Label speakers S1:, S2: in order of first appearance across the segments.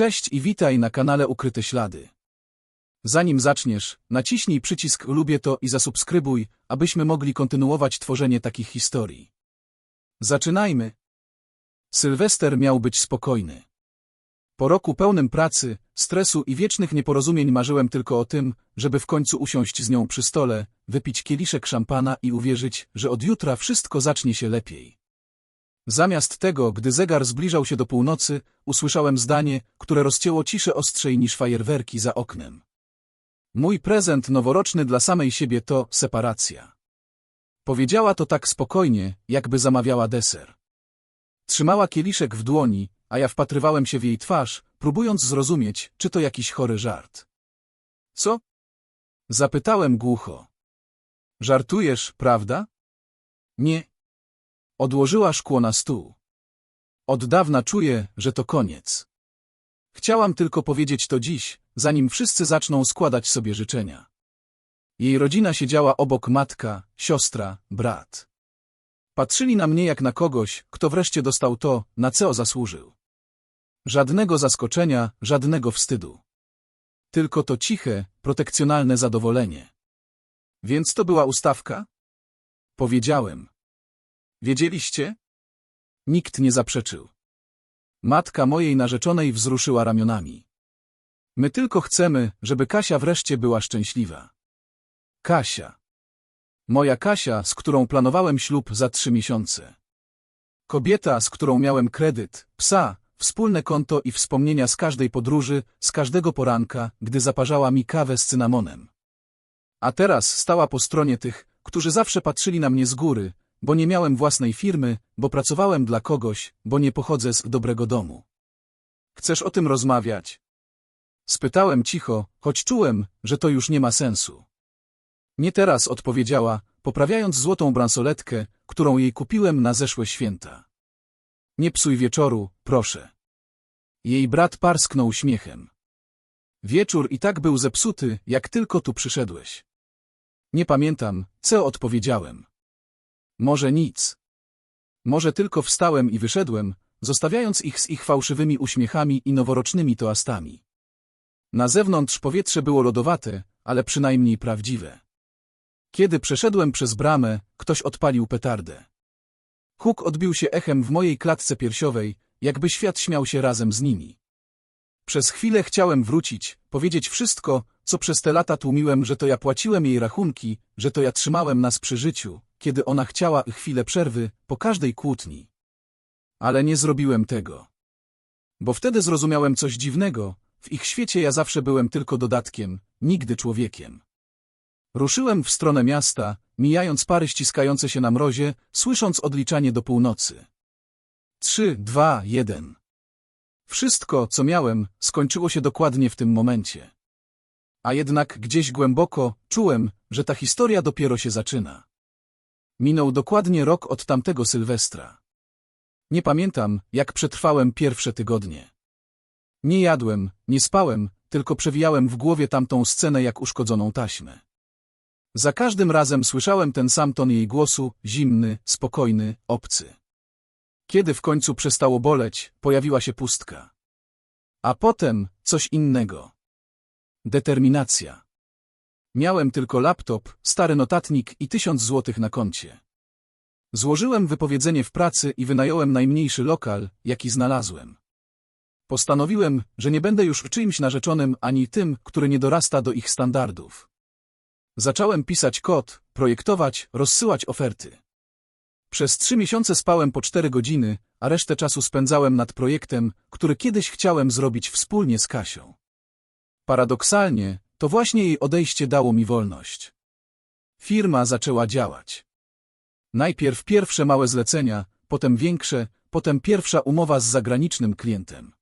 S1: Cześć i witaj na kanale Ukryte Ślady. Zanim zaczniesz, naciśnij przycisk lubię to i zasubskrybuj, abyśmy mogli kontynuować tworzenie takich historii. Zaczynajmy. Sylwester miał być spokojny. Po roku pełnym pracy, stresu i wiecznych nieporozumień marzyłem tylko o tym, żeby w końcu usiąść z nią przy stole, wypić kieliszek szampana i uwierzyć, że od jutra wszystko zacznie się lepiej. Zamiast tego, gdy zegar zbliżał się do północy, usłyszałem zdanie, które rozcięło ciszę ostrzej niż fajerwerki za oknem. Mój prezent noworoczny dla samej siebie to separacja. Powiedziała to tak spokojnie, jakby zamawiała deser. Trzymała kieliszek w dłoni, a ja wpatrywałem się w jej twarz, próbując zrozumieć, czy to jakiś chory żart. Co? Zapytałem głucho. Żartujesz, prawda? Nie. Odłożyła szkło na stół. Od dawna czuję, że to koniec. Chciałam tylko powiedzieć to dziś, zanim wszyscy zaczną składać sobie życzenia. Jej rodzina siedziała obok matka, siostra, brat. Patrzyli na mnie jak na kogoś, kto wreszcie dostał to, na co zasłużył. Żadnego zaskoczenia, żadnego wstydu. Tylko to ciche, protekcjonalne zadowolenie. Więc to była ustawka? Powiedziałem. Wiedzieliście? Nikt nie zaprzeczył. Matka mojej narzeczonej wzruszyła ramionami. My tylko chcemy, żeby Kasia wreszcie była szczęśliwa. Kasia. Moja Kasia, z którą planowałem ślub za trzy miesiące. Kobieta, z którą miałem kredyt, psa, wspólne konto i wspomnienia z każdej podróży, z każdego poranka, gdy zaparzała mi kawę z cynamonem. A teraz stała po stronie tych, którzy zawsze patrzyli na mnie z góry, bo nie miałem własnej firmy, bo pracowałem dla kogoś, bo nie pochodzę z dobrego domu. Chcesz o tym rozmawiać? Spytałem cicho, choć czułem, że to już nie ma sensu. Nie teraz odpowiedziała, poprawiając złotą bransoletkę, którą jej kupiłem na zeszłe święta. Nie psuj wieczoru, proszę. Jej brat parsknął śmiechem. Wieczór i tak był zepsuty, jak tylko tu przyszedłeś. Nie pamiętam, co odpowiedziałem. Może nic. Może tylko wstałem i wyszedłem, zostawiając ich z ich fałszywymi uśmiechami i noworocznymi toastami. Na zewnątrz powietrze było lodowate, ale przynajmniej prawdziwe. Kiedy przeszedłem przez bramę, ktoś odpalił petardę. Huk odbił się echem w mojej klatce piersiowej, jakby świat śmiał się razem z nimi. Przez chwilę chciałem wrócić, powiedzieć wszystko, co przez te lata tłumiłem, że to ja płaciłem jej rachunki, że to ja trzymałem nas przy życiu, kiedy ona chciała chwilę przerwy, po każdej kłótni. Ale nie zrobiłem tego. Bo wtedy zrozumiałem coś dziwnego, w ich świecie ja zawsze byłem tylko dodatkiem, nigdy człowiekiem. Ruszyłem w stronę miasta, mijając pary ściskające się na mrozie, słysząc odliczanie do północy. Trzy, dwa, jeden. Wszystko, co miałem, skończyło się dokładnie w tym momencie. A jednak gdzieś głęboko czułem, że ta historia dopiero się zaczyna. Minął dokładnie rok od tamtego Sylwestra. Nie pamiętam, jak przetrwałem pierwsze tygodnie. Nie jadłem, nie spałem, tylko przewijałem w głowie tamtą scenę jak uszkodzoną taśmę. Za każdym razem słyszałem ten sam ton jej głosu, zimny, spokojny, obcy. Kiedy w końcu przestało boleć, pojawiła się pustka. A potem coś innego. Determinacja. Miałem tylko laptop, stary notatnik i tysiąc złotych na koncie. Złożyłem wypowiedzenie w pracy i wynająłem najmniejszy lokal, jaki znalazłem. Postanowiłem, że nie będę już czyimś narzeczonym ani tym, który nie dorasta do ich standardów. Zacząłem pisać kod, projektować, rozsyłać oferty. Przez trzy miesiące spałem po cztery godziny, a resztę czasu spędzałem nad projektem, który kiedyś chciałem zrobić wspólnie z Kasią. Paradoksalnie, to właśnie jej odejście dało mi wolność. Firma zaczęła działać. Najpierw pierwsze małe zlecenia, potem większe, potem pierwsza umowa z zagranicznym klientem.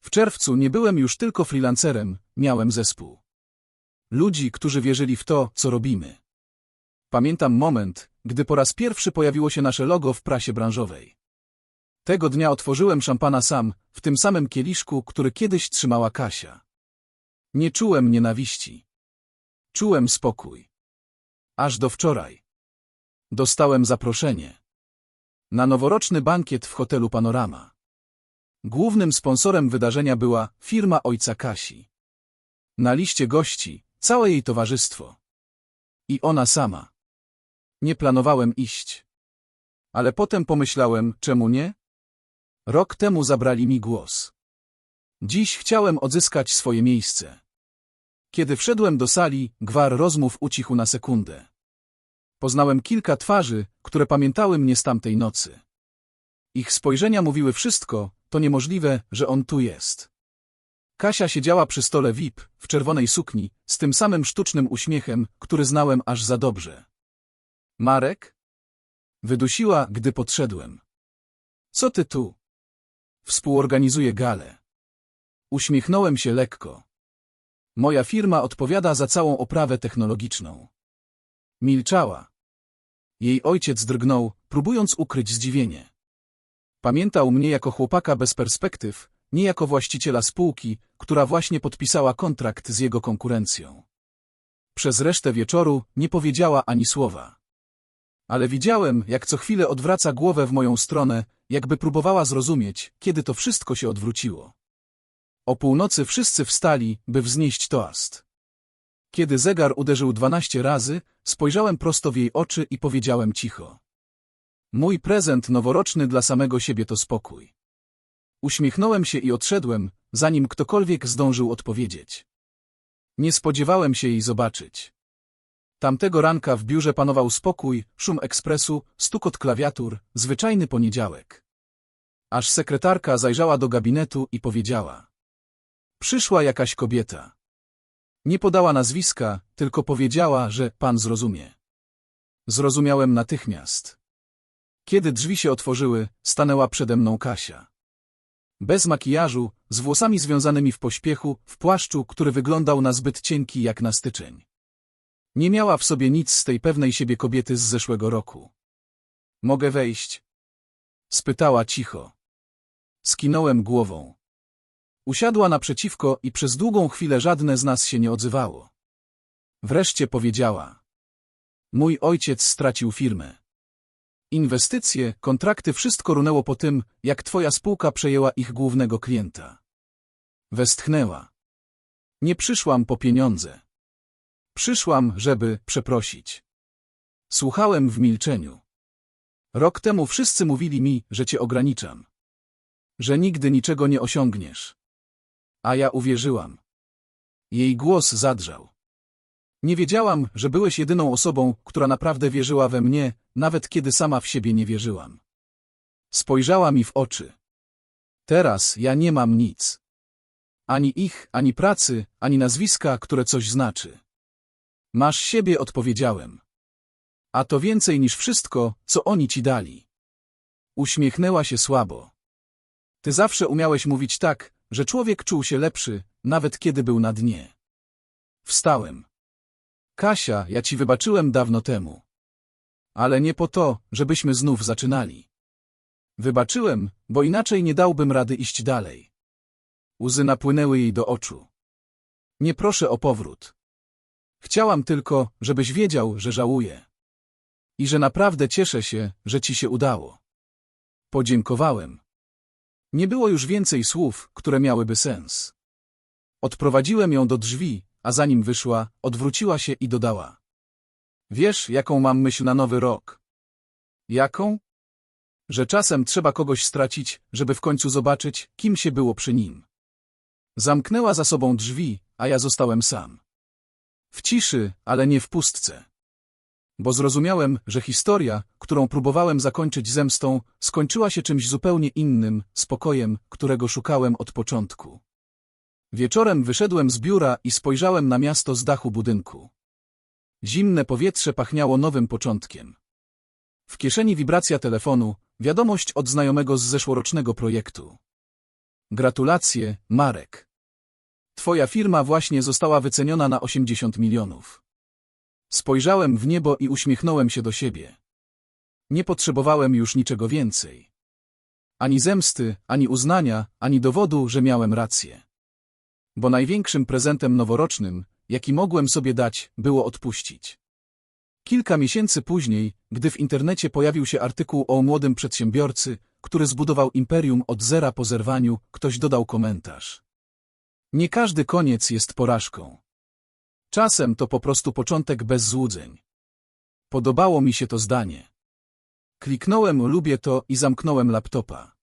S1: W czerwcu nie byłem już tylko freelancerem, miałem zespół. Ludzi, którzy wierzyli w to, co robimy. Pamiętam moment, gdy po raz pierwszy pojawiło się nasze logo w prasie branżowej. Tego dnia otworzyłem szampana sam, w tym samym kieliszku, który kiedyś trzymała Kasia. Nie czułem nienawiści. Czułem spokój. Aż do wczoraj. Dostałem zaproszenie. Na noworoczny bankiet w hotelu Panorama. Głównym sponsorem wydarzenia była firma ojca Kasi. Na liście gości całe jej towarzystwo. I ona sama. Nie planowałem iść. Ale potem pomyślałem, czemu nie? Rok temu zabrali mi głos. Dziś chciałem odzyskać swoje miejsce. Kiedy wszedłem do sali, gwar rozmów ucichł na sekundę. Poznałem kilka twarzy, które pamiętały mnie z tamtej nocy. Ich spojrzenia mówiły wszystko, to niemożliwe, że on tu jest. Kasia siedziała przy stole VIP, w czerwonej sukni, z tym samym sztucznym uśmiechem, który znałem aż za dobrze. Marek? Wydusiła, gdy podszedłem. Co ty tu? Współorganizuję galę. Uśmiechnąłem się lekko. Moja firma odpowiada za całą oprawę technologiczną. Milczała. Jej ojciec drgnął, próbując ukryć zdziwienie. Pamiętał mnie jako chłopaka bez perspektyw, nie jako właściciela spółki, która właśnie podpisała kontrakt z jego konkurencją. Przez resztę wieczoru nie powiedziała ani słowa. Ale widziałem, jak co chwilę odwraca głowę w moją stronę, jakby próbowała zrozumieć, kiedy to wszystko się odwróciło. O północy wszyscy wstali, by wznieść toast. Kiedy zegar uderzył dwanaście razy, spojrzałem prosto w jej oczy i powiedziałem cicho. Mój prezent noworoczny dla samego siebie to spokój. Uśmiechnąłem się i odszedłem, zanim ktokolwiek zdążył odpowiedzieć. Nie spodziewałem się jej zobaczyć. Tamtego ranka w biurze panował spokój, szum ekspresu, stukot klawiatur, zwyczajny poniedziałek. Aż sekretarka zajrzała do gabinetu i powiedziała. Przyszła jakaś kobieta. Nie podała nazwiska, tylko powiedziała, że pan zrozumie. Zrozumiałem natychmiast. Kiedy drzwi się otworzyły, stanęła przede mną Kasia. Bez makijażu, z włosami związanymi w pośpiechu, w płaszczu, który wyglądał na zbyt cienki jak na styczeń. Nie miała w sobie nic z tej pewnej siebie kobiety z zeszłego roku. Mogę wejść? Spytała cicho. Skinąłem głową. Usiadła naprzeciwko i przez długą chwilę żadne z nas się nie odzywało. Wreszcie powiedziała. Mój ojciec stracił firmę. Inwestycje, kontrakty, wszystko runęło po tym, jak twoja spółka przejęła ich głównego klienta. Westchnęła. Nie przyszłam po pieniądze. Przyszłam, żeby przeprosić. Słuchałem w milczeniu. Rok temu wszyscy mówili mi, że cię ograniczam. Że nigdy niczego nie osiągniesz. A ja uwierzyłam. Jej głos zadrżał. Nie wiedziałam, że byłeś jedyną osobą, która naprawdę wierzyła we mnie, nawet kiedy sama w siebie nie wierzyłam. Spojrzała mi w oczy. Teraz ja nie mam nic. Ani ich, ani pracy, ani nazwiska, które coś znaczy. Masz siebie, odpowiedziałem. A to więcej niż wszystko, co oni ci dali. Uśmiechnęła się słabo. Ty zawsze umiałeś mówić tak, że człowiek czuł się lepszy, nawet kiedy był na dnie. Wstałem. Kasia, ja ci wybaczyłem dawno temu. Ale nie po to, żebyśmy znów zaczynali. Wybaczyłem, bo inaczej nie dałbym rady iść dalej. Łzy napłynęły jej do oczu. Nie proszę o powrót. Chciałam tylko, żebyś wiedział, że żałuję. I że naprawdę cieszę się, że ci się udało. Podziękowałem. Nie było już więcej słów, które miałyby sens. Odprowadziłem ją do drzwi, a zanim wyszła, odwróciła się i dodała. Wiesz, jaką mam myśl na nowy rok? Jaką? Że czasem trzeba kogoś stracić, żeby w końcu zobaczyć, kim się było przy nim. Zamknęła za sobą drzwi, a ja zostałem sam. W ciszy, ale nie w pustce. Bo zrozumiałem, że historia, którą próbowałem zakończyć zemstą, skończyła się czymś zupełnie innym, spokojem, którego szukałem od początku. Wieczorem wyszedłem z biura i spojrzałem na miasto z dachu budynku. Zimne powietrze pachniało nowym początkiem. W kieszeni wibracja telefonu, wiadomość od znajomego z zeszłorocznego projektu. Gratulacje, Marek. Twoja firma właśnie została wyceniona na 80 milionów. Spojrzałem w niebo i uśmiechnąłem się do siebie. Nie potrzebowałem już niczego więcej. Ani zemsty, ani uznania, ani dowodu, że miałem rację. Bo największym prezentem noworocznym, jaki mogłem sobie dać, było odpuścić. Kilka miesięcy później, gdy w internecie pojawił się artykuł o młodym przedsiębiorcy, który zbudował imperium od zera po zerwaniu, ktoś dodał komentarz. Nie każdy koniec jest porażką. Czasem to po prostu początek bez złudzeń. Podobało mi się to zdanie. Kliknąłem lubię to i zamknąłem laptopa.